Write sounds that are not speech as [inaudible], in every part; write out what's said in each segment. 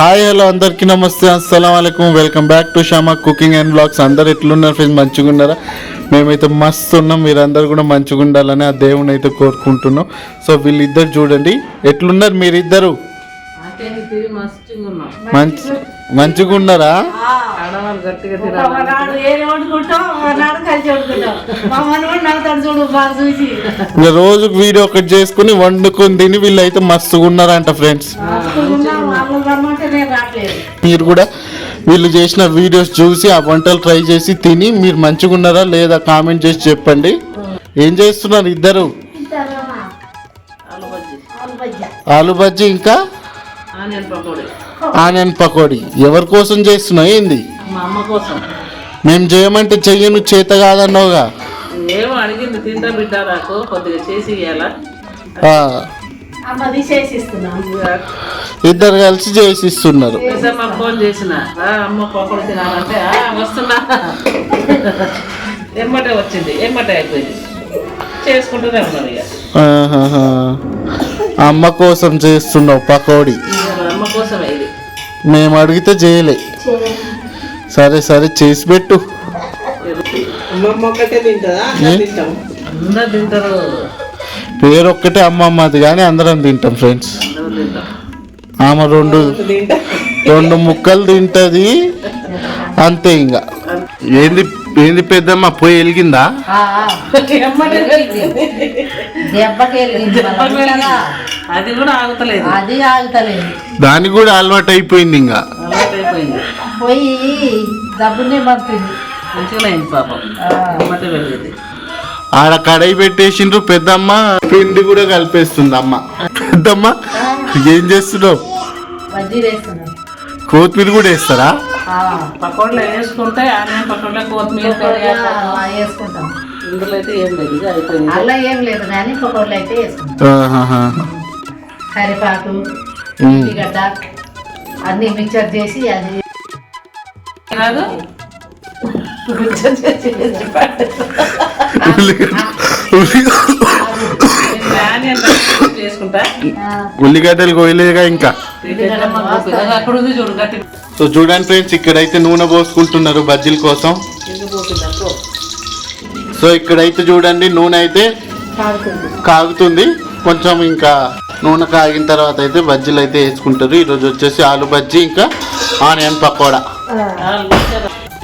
Hi hello అందరికీ నమస్తే. అస్సలం అయికం welcome back to Shama cooking and blogs అందరు ఎట్లున్నారు ఫ్రెండ్స్ మంచిగా ఉన్నారా మేమైతే మస్తు ఉన్నాం. మీరందరూ కూడా మంచిగా ఉండాలని ఆ దేవుని అయితే కోరుకుంటున్నాం. సో వీళ్ళిద్దరు చూడండి. ఎట్లున్నారు మీరిద్దరు? మంచి మంచిగా ఉన్నారా ఆడవాళ్ళు గట్టిగా తినాలి. ఒకనాడు ఏం వండుకుంటాం ఒకనాడు కలిసి వండుకుంటాం మా మనవాడు నవ్వుతాడు చూడు బాగా చూసి. ఇంకా రోజు వీడియో ఒకటి చేసుకుని వండుకొని తిని వీళ్ళైతే మస్తుగా ఉన్నారంట ఫ్రెండ్స్ మీరు కూడా వీళ్ళు చేసిన వీడియోస్ చూసి ఆ వంటలు ట్రై చేసి తిని మీరు మంచిగా ఉన్నారా లేదా కామెంట్ చేసి చెప్పండి. ఏం చేస్తున్నారు ఇద్దరు? ఆలు బజ్జీ. ఆలు బజ్జీ ఇంకా? ఆనియన్ పకోడీ. ఎవరి కోసం చేస్తున్నావు? ఏంది? మా అమ్మ కోసం. మేము చేయమంటే చెయ్యను చేత కాదన్నావుగా. ఏమో అడిగింది తింటా బిడ్డ నాకు కొద్దిగా చేసి ఇవ్వాలా ఇద్దరు కలిసి చేసి ఇస్తున్నారు పెద్దమ్మ ఫోన్ చేసిన? రా అమ్మ పకోడీ తినాలంటే "ఆ, వస్తున్నా. [laughs] ఎమ్మటే వచ్చింది ఎమ్మటే అయిపోయింది. చేసుకుంటూనే ఉన్నాను ఇక. ఆహాహా. అమ్మ కోసం చేస్తున్నావు పకోడీ. ఇక మా అమ్మ కోసమే ఇది. మేము అడిగితే చేయలే. సరే సరే చేసి పెట్టు. అమ్మమ్మ ఒక్కటే తింటుందా? ఏ? తింటాం అందరు తింటారు. పేరు ఒక్కటే అమ్మమ్మది కానీ అందరం తింటాం ఫ్రెండ్స్. అందరూ తింటాం. ఆమె రెండు రెండు ముక్కలు తింటది. అంతే ఇంకా ఏంది ఏంది పెద్దమ్మ పోయి వెలిగిందా? అది కూడా ఆగుతలేదు. అది ఆగుతలేదు. దానికి కూడా అలవాటు అయిపోయింది ఇంకా. పోయి డబ్బునే పంపింది. ఆడ కడాయి పెట్టేసిండ్రు పెద్దమ్మ పిండి కూడా కలిపేస్తుంది అమ్మ. పెద్దమ్మ ఏం చేస్తున్నావు? కొత్తిమీర కూడా వేస్తారా? పకోడీలో వేసుకుంటే ఆనియన్ పకోడీలో కొత్తిమీర వేసుకుంటాం. ఇందులో అయితే ఏం లేదు ఇది అయిపోయింది. అలా ఏం లేదు కానీ పకోడీలు అయితే వేసుకుంటాం. కరివేపాకు. ఉల్లిగడ్డ అన్ని మిక్చర్ చేసి అది కాదు. మిక్సర్ చేసి ఉల్లిగడ్డలు కోయలేదుగా ఇంకా. అక్కడ ఉంది చూడు గట్టి. సో చూడండి ఫ్రెండ్స్ ఇక్కడైతే నూనె పోసుకుంటున్నారు బజ్జీల కోసం. సో ఇక్కడైతే చూడండి నూనె అయితే కాగుతుంది. కాగుతుంది కొంచెం ఇంకా నూనె కాగిన తర్వాత అయితే బజ్జీలు అయితే వేసుకుంటారు. ఈరోజు వచ్చేసి ఆలు బజ్జీ ఇంకా ఆనియన్ పకోడా.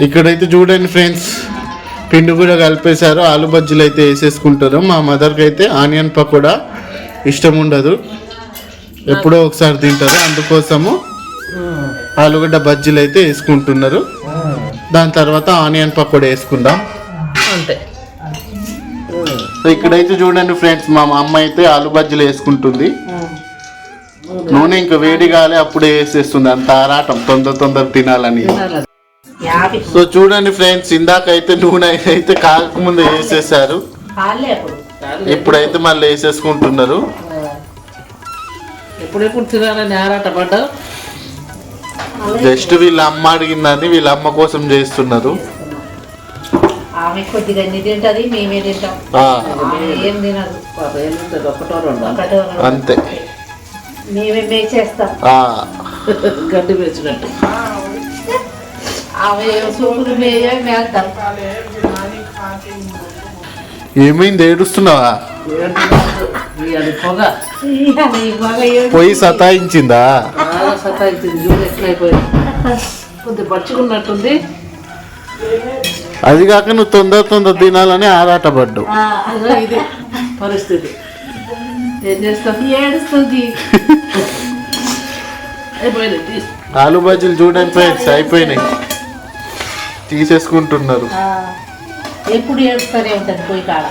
ఇక్కడైతే చూడండి ఫ్రెండ్స్ పిండి కూడా కలిపేశారు. ఆలు బజ్జీలు అయితే వేసేసుకుంటారు. మా మదర్కి అయితే ఆనియన్ పకోడా ఇష్టం ఉండదు. ఎప్పుడో ఒకసారి తింటారు. అందుకోసము ఆలుగడ్డ బజ్జీలు అయితే వేసుకుంటున్నారు. దాని తర్వాత ఆనియన్ పకోడా వేసుకుందాం. అంతే. సో ఇక్కడైతే చూడండి ఫ్రెండ్స్ మా అమ్మ అయితే ఆలు బజ్జీలు వేసుకుంటుంది. నూనె ఇంకా వేడి కాలే అప్పుడే వేసేస్తుంది అంత ఆరాటం తొందర తొందర తినాలని. సో చూడండి ఫ్రెండ్స్ ఇందాక అయితే నూనె అయితే కాకముందు వేసేసారు. ఇప్పుడైతే మళ్ళీ వేసేసుకుంటున్నారు. ఎప్పుడెప్పుడు తినాలని జస్ట్ వీళ్ళ అమ్మ అడిగిందని వీళ్ళ అమ్మ కోసం చేస్తున్నారు. ఆమె కొద్దిగా ఎన్ని తింటది మేమే తింటాం. ఆ, ఆమె ఏం తినదు. అంతే. మేమే మేక్ చేస్తాం ఆ, గడ్డి ఆమె సూపులు మేయే మేస్తాం ఏమైంది? ఏడుస్తున్నావా? అది పొగ. అది బాగా ఏడు పోయి సతాయించిందా. సతాయించింది చూడు ఎట్లయిపోయింది కొద్దిగా అది కాక నువ్వు తొందర తొందర తినాలని ఆరాటపడ్డావు. ఆ, అదో ఇది పరిస్థితి. ఏం ఏడుస్తుంది. ఆలు బజ్జీలు చూడండి ఫ్రెండ్స్ అయిపోయినాయి. తీసేసుకుంటున్నారు. ఎప్పుడు ఏడుస్తూనే ఉంటుంది పోయి కాడ?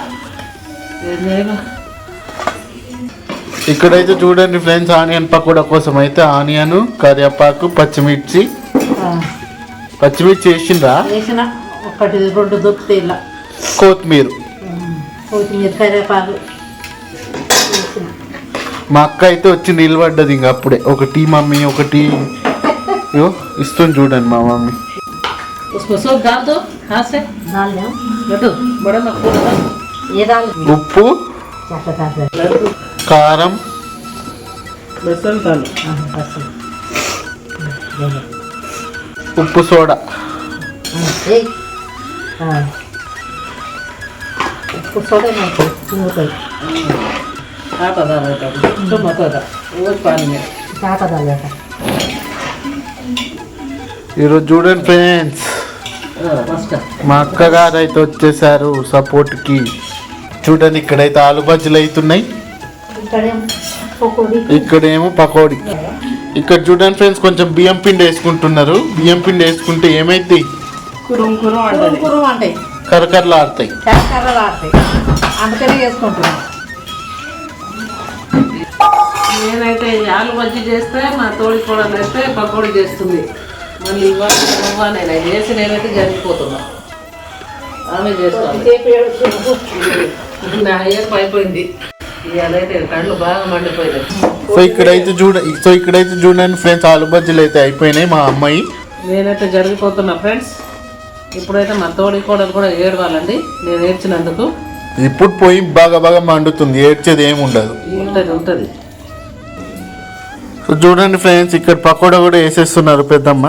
ఇక్కడైతే చూడండి ఫ్రెండ్స్ ఆనియన్ పకోడ కోసం అయితే ఆనియన్ కరివేపాకు పచ్చిమిర్చి. పచ్చిమిర్చి వేసిందా ఒకటి రెండు కొత్తిమీర. కొత్తిమీర కరివేపాకు. మా అక్క అయితే వచ్చి నిలబడ్డది ఇంకా అప్పుడే. ఒకటి మమ్మీ ఒకటి ఇస్తుంది చూడండి మా మమ్మీ. ఉప్పు. కారం ఉప్పు సోడా. ఉప్పు సోడా ఈరోజు చూడండి ఫ్రెండ్స్. మా అక్కగారు అయితే వచ్చేసారు సపోర్ట్కి. చూడండి ఇక్కడైతే ఆలుబజ్జులు అవుతున్నాయి. ఇక్కడేమో పకోడీ. ఇక్కడ చూడండి ఫ్రెండ్స్ కొంచెం బియ్యం పిండి వేసుకుంటున్నారు. బియ్యం పిండి వేసుకుంటే ఏమైంది అంటాయి. కరకరలు ఆడతాయి. అందుకనే నేనైతే ఆలు బజ్జీ చేస్తే మా తోడి కూడా వేస్తే పకోడీ చేస్తుంది. మళ్ళీ ఇవాళ నువ్వా నేను చేసి నేనైతే జరిగిపోతున్నా ఆమె చేస్తాను. నా ఏం అయిపోయింది. సో ఇక్కడైతే చూడ సో ఇక్కడైతే చూడండి ఫ్రెండ్స్ ఆలు బజ్జీలు అయితే అయిపోయినాయి మా అమ్మాయి. నేనైతే జరిగిపోతున్నా ఫ్రెండ్స్. ఇప్పుడైతే మా తోడి కోడలు కూడా ఏడవాలండి. నేను ఏడ్చినందుకు. ఇప్పుడు పోయి బాగా బాగా మండుతుంది. ఏడ్చేది ఏమి ఉండదు. ఉంటుంది ఉంటుంది. సో చూడండి ఫ్రెండ్స్ ఇక్కడ పకోడా కూడా వేసేస్తున్నారు పెద్దమ్మ.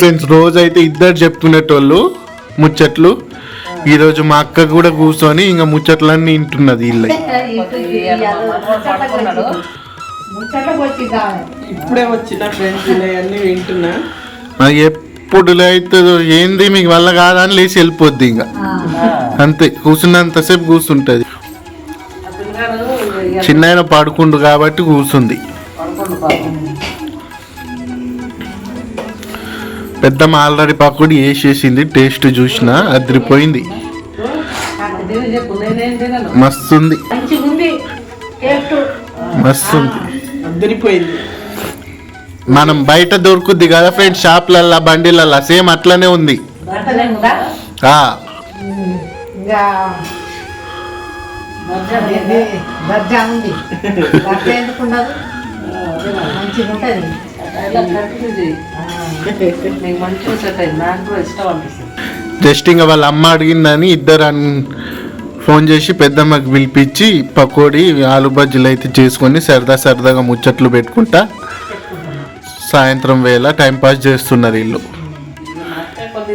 ఫ్రెండ్స్ రోజు అయితే ఇద్దరు చెప్తున్నట్టోళ్ళు. ముచ్చట్లు. ఈ రోజు మా అక్క కూడా కూర్చొని ఇంకా ముచ్చట్లన్నీ వింటున్నది ఇప్పుడే వచ్చిన ఫ్రెండ్స్ అన్నీ వింటున్నా. నాకు ఎప్పుడు అవుతుందో ఏంది మీకు వల్ల కాదా అని లేచి వెళ్ళిపోద్ది ఇంకా అంతే కూర్చున్నంతసేపు కూర్చుంటది చిన్న పడుకుండు కాబట్టి కూర్చుంది పెద్దమ్మ ఆల్రెడీ పకోడి వేసేసింది టేస్ట్ చూసిన అదిరిపోయింది. మస్తుంది. మస్తుంది. మనం బయట దొరుకుద్ది కదా ఫ్రెండ్స్ షాప్లల్లా బండిలల్లా సేమ్ అట్లనే ఉంది. దర్జా ఉంది? జస్ట్ ఇంకా వాళ్ళ అమ్మ అడిగిందని ఇద్దరు అన్- ఫోన్ చేసి పెద్దమ్మకి పిలిపించి పకోడీ ఆలు బజ్జీలు అయితే చేసుకొని సరదా సరదాగా ముచ్చట్లు పెట్టుకుంటా. సాయంత్రం వేళ టైం పాస్ చేస్తున్నారు వీళ్ళు.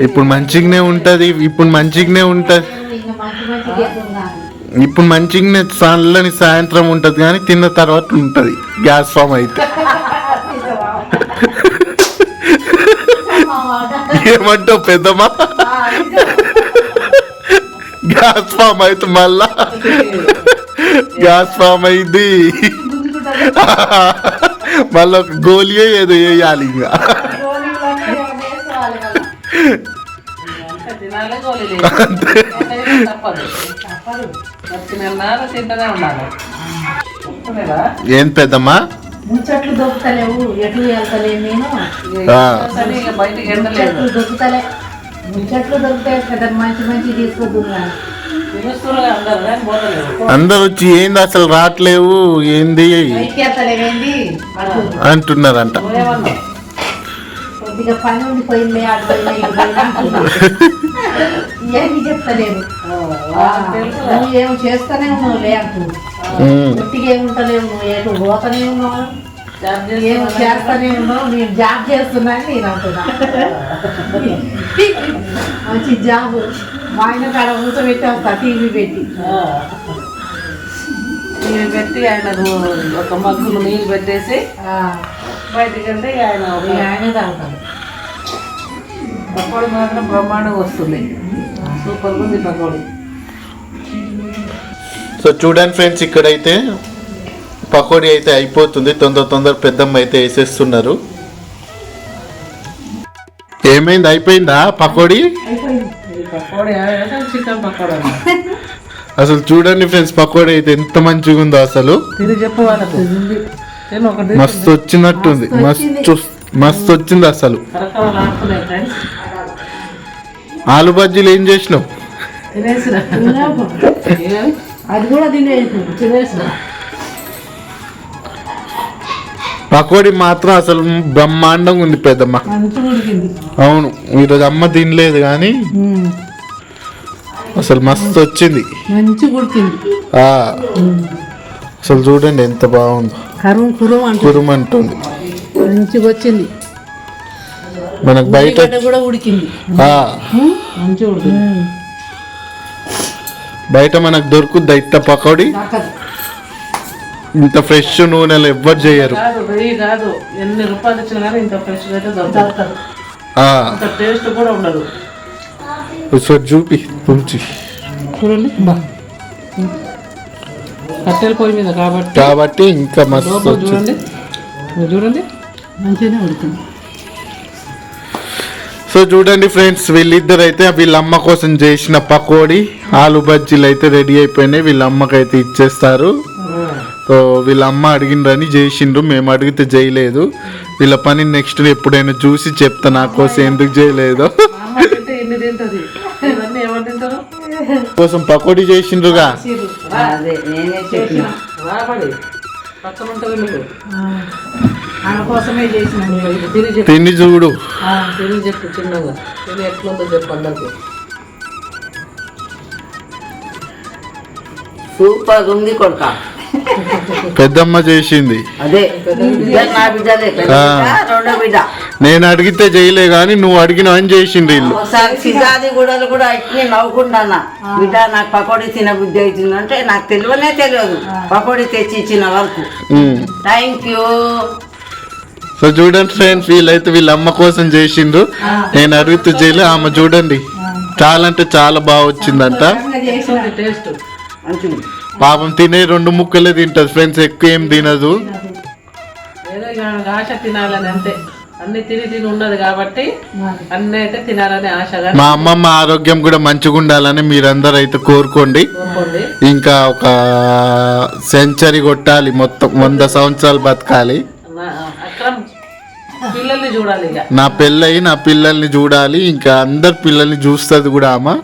ఇప్పుడు మంచిగానే ఉంటుంది ఇప్పుడు మంచిగానే ఉంటుంది. ఇప్పుడు మంచిగానే చల్లని సాయంత్రం ఉంటుంది కానీ తిన్న తర్వాత ఉంటుంది. గ్యాస్ ఫామ్ అయితే. ఏమంటావు పెద్దమ్మా? గ్యాస్ ఫామ్ అయితే మళ్ళా. గ్యాస్ ఫామ్ అయింది. మళ్ళీ ఒక గోలియో ఏదో వేయాలి ఇంకా? ఏం పెద్దమ్మా? ముచ్చట్లు ఎటు నేను. ముచ్చట్లు దొరుకుతలే. ముచ్చట్లు దొరుకుతాయి కదా మంచి మంచి అందరు వచ్చి ఏంది అసలు రావట్లేవు ఏంది? అంటున్నారంట. కొద్దిగా పని ఉండిపోయింది. ఏమీ నువ్వు ఏం చేస్తూనే ఉన్నావు లే అంటూ ఏముంటలేవు నువ్వు ఎటు పోతూనే ఉన్నావు. జాబ్ ఏం చేస్తున్నా చేస్తూనే ఉన్నావు. నేను జాబ్ చేస్తున్నా అని నేను అంటున్నా. మంచి జాబ్. మా ఆయన కాడ కూర్చోబెట్టి వస్తా టీవీ పెట్టి. నీళ్ళు పెట్టి ఆయన ఒక మగ్గులు నీళ్ళు పెట్టేసి ఆ, బయటికి వెళ్తే ఆయన ఆయన తాగుతాడు. పకోడీ మాత్రం బ్రహ్మాండంగా వస్తుంది. సూపర్ ఉంది పకోడీ. సో చూడండి ఫ్రెండ్స్ ఇక్కడైతే పకోడీ అయితే అయిపోతుంది. తొందర తొందర పెద్దమ్మ అయితే వేసేస్తున్నారు. ఏమైంది? అయిపోయిందా పకోడీ? అసలు చూడండి ఫ్రెండ్స్ పకోడీ అయితే ఎంత మంచిగా ఉందో అసలు మస్తు వచ్చినట్టుంది. మస్తు మస్తు వచ్చింది. అసలు. ఆలు బజ్జీలు ఏం చేసినావు? అది కూడా తినేసి. తినేసిన పకోడీ మాత్రం అసలు బ్రహ్మాండంగా ఉంది పెద్దమ్మ. అవును ఈరోజు అమ్మ తినలేదు కానీ అసలు మస్తు వచ్చింది. అసలు చూడండి ఎంత బాగుందో. కరువు కురువు అంటే కురుమంటుంది మంచిగా వచ్చింది. మనకు బయట కూడా ఉడికింది. ఆ, మంచిగా ఉడికింది. బయట మనకు దొరుకుద్ది ఇట్ట పకోడి? ఇంత ఫ్రెష్ నూనెలు ఎవ్వరు చేయరు. కాదు వెయ్యి కాదు ఎన్ని రూపాయలు ఇచ్చినా కానీ ఇంత ఫ్రెష్ అయితే దొరకదు. ఆ, ఇంత టేస్ట్ కూడా ఉండదు. ఒకసారి చూపి తుంచి. చూడండి. బా. కట్టెల పొయ్యి మీద కాబట్టి కాబట్టి ఇంకా మస్తు చూడండి. చూడండి. మంచిగానే ఉడుకుంది సో చూడండి ఫ్రెండ్స్ వీళ్ళిద్దరు అయితే వీళ్ళ అమ్మ కోసం చేసిన పకోడీ ఆలు బజ్జీలు అయితే రెడీ అయిపోయినాయి వీళ్ళ అమ్మకైతే ఇచ్చేస్తారు. సో వీళ్ళ అమ్మ అడిగిండ్రని చేసిండ్రు మేము అడిగితే చేయలేదు. వీళ్ళ పని నెక్స్ట్ ఎప్పుడైనా చూసి చెప్తా నా కోసం ఎందుకు చేయలేదు. కోసం పకోడీ చేసిండ్రుగా. కోసమే చేసిన తిని చూడు. ఆ, తిని చెప్పు చిన్నగా. తిని ఎట్లుందో చెప్పు అందరికి. సూపర్ ఉంది కొడుక. పెద్దమ్మ చేసింది. అదే. నేను అడిగితే చేయలే కానీ నువ్వు అడిగినవని చేసిండ్రు వీళ్ళు. ఒకసారి సిజాది గుడలు కూడా ఇట్ని నవ్వుకుంటానా. బిడ్డ నాకు పకోడీ తిన బుద్ధి అవుతుంది అంటే నాకు తెలియనే తెలియదు. పకోడీ తెచ్చి ఇచ్చిన వరకు. థ్యాంక్ యూ సో చూడండి ఫ్రెండ్స్ వీళ్ళైతే వీళ్ళ అమ్మ కోసం చేసిండ్రు. నేను అడుగుతూ చేయలే ఆమె చూడండి. చాలా అంటే చాలా బాగా వచ్చిందంట. పాపం తినే రెండు ముక్కలే తింటది ఫ్రెండ్స్ ఎక్కువ ఏం తినదు. ఏదో ఇక ఆమెకు ఆశ తినాలని అంతే. అన్ని తిని తిని ఉన్నది కాబట్టి అన్ని అయితే తినాలని ఆశగా మా అమ్మమ్మ ఆరోగ్యం కూడా మంచిగా ఉండాలని మీరందరూ అయితే కోరుకోండి. కోరుకోండి. ఇంకా ఒక సెంచరీ కొట్టాలి మొత్తం వంద సంవత్సరాలు బతకాలి. నా- అక్రమ్ పిల్లల్ని చూడాలి ఇక. నా పెళ్ళయి నా పిల్లల్ని చూడాలి ఇంకా అందరు పిల్లల్ని చూస్తుంది కూడా ఆమె.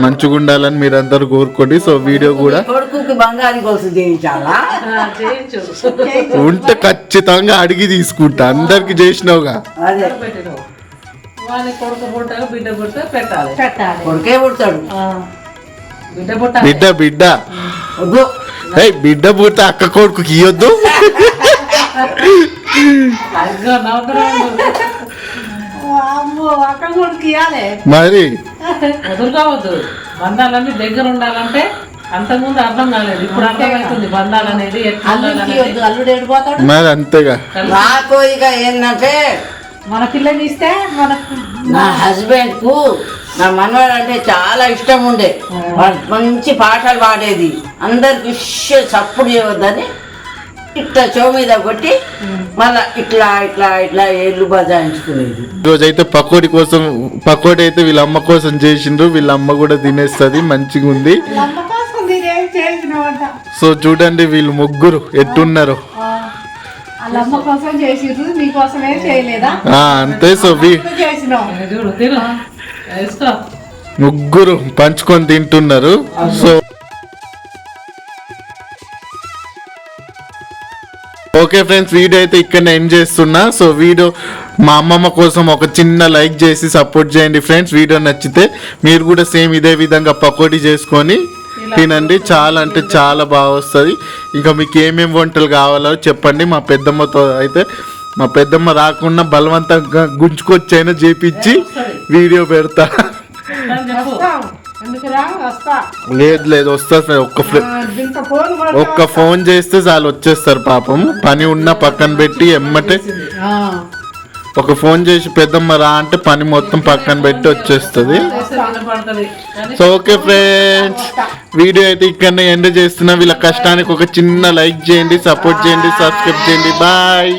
మంచిగా ఉండాలని మీరందరూ కోరుకోండి. సో వీడియో కూడా కొడుకుకి బంగారు గొలుసు చేయించాలా? ఆ, చేయించు. ఉంటే ఖచ్చితంగా అడిగి తీసుకుంటా. అందరికి చేసినావుగా. అదే. కొడుకు బిడ్డ పుడితే పెట్టాలి. పెట్టాలి. కొడుకే పుడతాడు. బిడ్డ పుట్టాలి. బిడ్డ బిడ్డ. వద్దు. ఏయ్ బిడ్డ పుట్ట అక్క కొడుకుకి ఇయ్యొద్దు. [laughs] మరి? వదులుకోవద్దు బంధాలన్నీ దగ్గర ఉండాలంటే అంతకుముందు అర్థం కాలేదు. ఇప్పుడు అర్థమవుతుంది బంధాలు అనేది అల్లుడు ఏడిపోతాడు మరి అంతేగా. నాకు ఇక ఏంటంటే మన పిల్లని ఇస్తే మనకు నా హస్బెండ్కు నా మనవాడు అంటే చాలా ఇష్టం ఉండే. మంచి పాటలు పాడేది. అందరికి ఇష్య చప్పుడు చేయవద్దని ఇట్లా చెవు మీద కొట్టి మళ్ళా ఇట్లా ఇట్లా ఇట్లా ఏళ్ళు బజాయించుకునేది. ఈరోజు అయితే పకోడీ కోసం పకోడీ అయితే వీళ్ళ అమ్మ కోసం చేసిండ్రు. వీళ్ళ అమ్మ కూడా తినేస్తుంది మంచిగా ఉంది. సో చూడండి వీళ్ళు ముగ్గురు ఎట్టున్నారు. వాళ్ళ అమ్మ కోసం చేసిర్రు నీకోసమే చేయలేదా? ఆ, అంతే సో ముగ్గురు పంచుకొని తింటున్నారు. సో ఓకే ఫ్రెండ్స్ వీడియో అయితే ఇక్కడనే ఎండ్ చేస్తున్నా. సో వీడియో మా అమ్మమ్మ కోసం ఒక చిన్న లైక్ చేసి సపోర్ట్ చేయండి ఫ్రెండ్స్ వీడియో నచ్చితే మీరు కూడా సేమ్ ఇదే విధంగా పకోడీ చేసుకొని తినండి. చాలా అంటే చాలా బాగా వస్తుంది. ఇంకా మీకు ఏమేమి వంటలు కావాలో చెప్పండి. మా పెద్దమ్మతో అయితే మా పెద్దమ్మ రాకుండా బలవంతంగా గుంజుకొచ్చైనా చేపించి వీడియో పెడతా. వస్తాం వస్తా. లేదు లేదు ఒక్క దీంతో ఫోన్ కూడా ఒక్క ఫోన్ చేస్తే చాలు వచ్చేస్తారు పాపం. పని ఉన్న పక్కన పెట్టి ఎమ్మటే ఆ, ఒక ఫోన్ చేసి పెద్దమ్మ రా అంటే పని మొత్తం పక్కన పెట్టి వచ్చేస్తుంది. సో ఓకే ఫ్రెండ్స్ వీడియో అయితే ఇక్కడనే ఎండ్ చేస్తున్నా. వీళ్ళ కష్టానికి ఒక చిన్న లైక్ చేయండి సపోర్ట్ చేయండి సబ్స్క్రైబ్ చేయండి. బాయ్